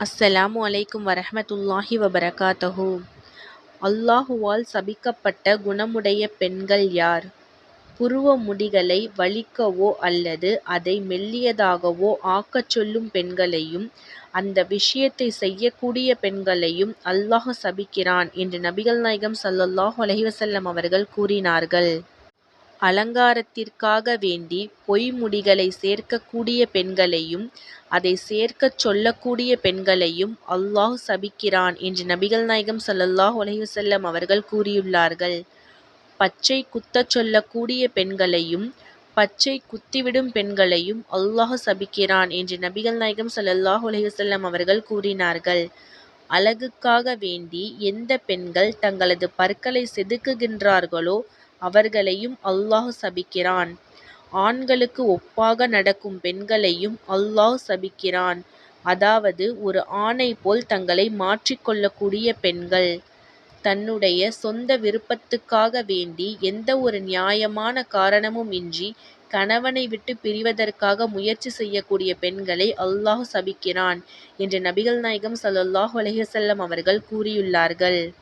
அஸ்ஸலாமு அலைக்கும் வரஹமத்துல்லாஹி வபரகாத்தஹு அல்லாஹுவால் சபிக்கப்பட்ட குணமுடைய பெண்கள் யார்? புருவ முடிகளை வழிக்கவோ அல்லது அதை மெல்லியதாகவோ ஆக்கச் சொல்லும் பெண்களையும் அந்த விஷயத்தைச் செய்யக்கூடிய பெண்களையும் அல்லாஹ் சபிக்கிறான் என்று நபிகள் நாயகம் ஸல்லல்லாஹு அலைஹி வஸல்லம் அவர்கள் கூறினார்கள். அலங்காரத்திற்காக வேண்டி பொய்முடிகளைச் சேர்க்கக்கூடிய பெண்களையும் அதைச் சேர்க்கச் சொல்லக்கூடிய பெண்களையும் அல்லாஹ் சபிக்கிறான் என்று நபிகள் நாயகம் ஸல்லல்லாஹு அலைஹி வஸல்லம் அவர்கள் கூறியுள்ளார்கள். பச்சை குத்தச் சொல்லக்கூடிய பெண்களையும் பச்சை குத்திவிடும் பெண்களையும் அல்லாஹ் சபிக்கிறான் என்று நபிகள் நாயகம் ஸல்லல்லாஹு அலைஹி வஸல்லம் அவர்கள் கூறினார்கள். அழகுக்காக வேண்டி எந்த பெண்கள் தங்களது பற்களை செதுக்குகின்றார்களோ அவர்களையும் அல்லாஹ் சபிக்கிறான். ஆண்களுக்கு ஒப்பாக நடக்கும் பெண்களையும் அல்லாஹ் சபிக்கிறான். அதாவது ஒரு ஆணை போல் தங்களை மாற்றிக் கொள்ளக்கூடிய பெண்கள். தன்னுடைய சொந்த விருப்பத்துக்காக வேண்டி எந்த ஒரு நியாயமான காரணமும் இன்றி கணவனை விட்டுப் பிரிவதற்காக முயற்சி செய்யக்கூடிய பெண்களை அல்லாஹ் சபிக்கிறான் என்று நபிகள் நாயகம் சல்லாஹ் அலைஹி அவர்கள் கூறியுள்ளார்கள்.